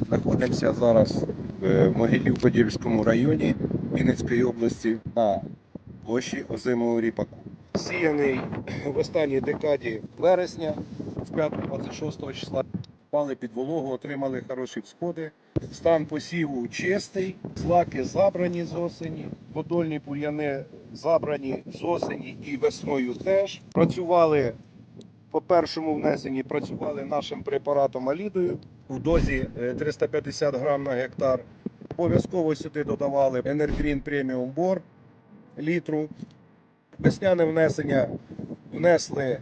Знаходимося зараз в Могилів-Подільському районі Вінницької області на площі озимого ріпаку. Сіяний в останній декаді вересня, з 5-26 числа впали під вологу, отримали хороші всходи. Стан посіву чистий, злаки забрані з осені, подольні бур'яни забрані з осені і весною теж. Працювали по першому внесенні працювали нашим препаратом Алідою в дозі е, 350 грам на гектар. Обов'язково сюди додавали Енергрін преміум бор літру. Весняне внесення внесли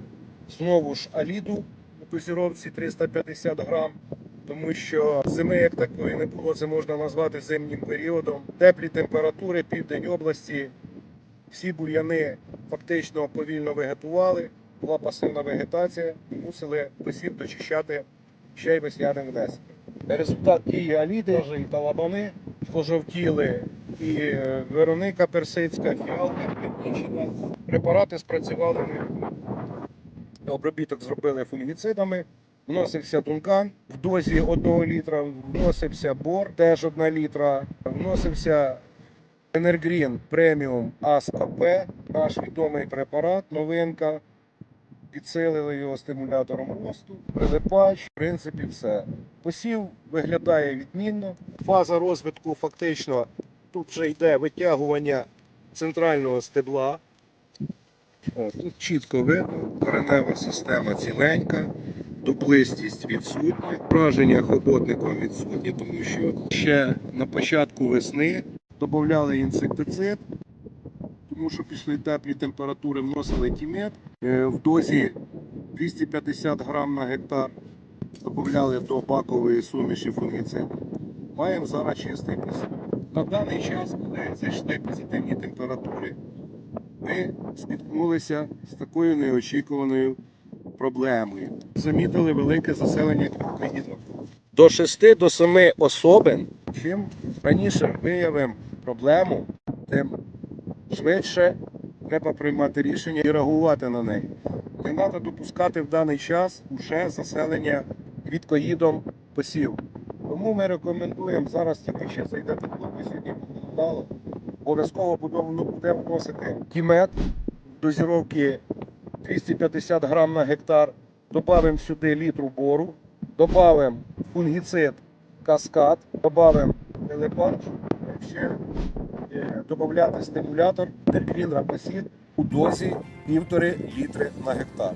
знову ж Аліду у дозіровці 350 грам. Тому що зими як такої не було, це можна назвати зимнім періодом. Теплі температури, південь області, всі бур'яни фактично повільно вегетували була пасивна вегетація, і мусили посів дочищати ще й весняним внесенням. Результат дії аліди і талабани пожовтіли і е, Вероника персидська, фіалка північна. Препарати спрацювали обробіток зробили фунгіцидами. Вносився дункан в дозі 1 літра, вносився бор, теж 1 літра, вносився Енергрін преміум АСКП, наш відомий препарат, новинка. Підсилили його стимулятором росту, прилипач, в принципі, все. Посів виглядає відмінно. Фаза розвитку фактично тут вже йде витягування центрального стебла. О, тут чітко видно, коренева система ціленька, дуплистість відсутня, враження хоботником відсутні, тому що ще на початку весни додавали інсектицид, тому що пішли теплі температури, вносили тімет е, в дозі 250 грам на гектар. Додавали до бакової суміші фунгіциду. Маємо зараз чистий посів. На даний час, коли зайшли позитивні температури, ми спіткнулися з такою неочікуваною проблемою. Замітили велике заселення квіткоїдок. До 6 до 7 особин. Чим раніше виявимо проблему, тим швидше треба приймати рішення і реагувати на неї. Не треба допускати в даний час вже заселення квіткоїдом посів. Тому ми рекомендуємо зараз тільки ще зайде тепло, ми сьогодні похолодало. Обов'язково будемо вносити тімет дозіровки 250 грам на гектар. Добавимо сюди літру бору, додамо фунгіцид каскад, додамо телепанч, ще е, додати стимулятор терпін Рапасід у дозі 1,5 літри на гектар.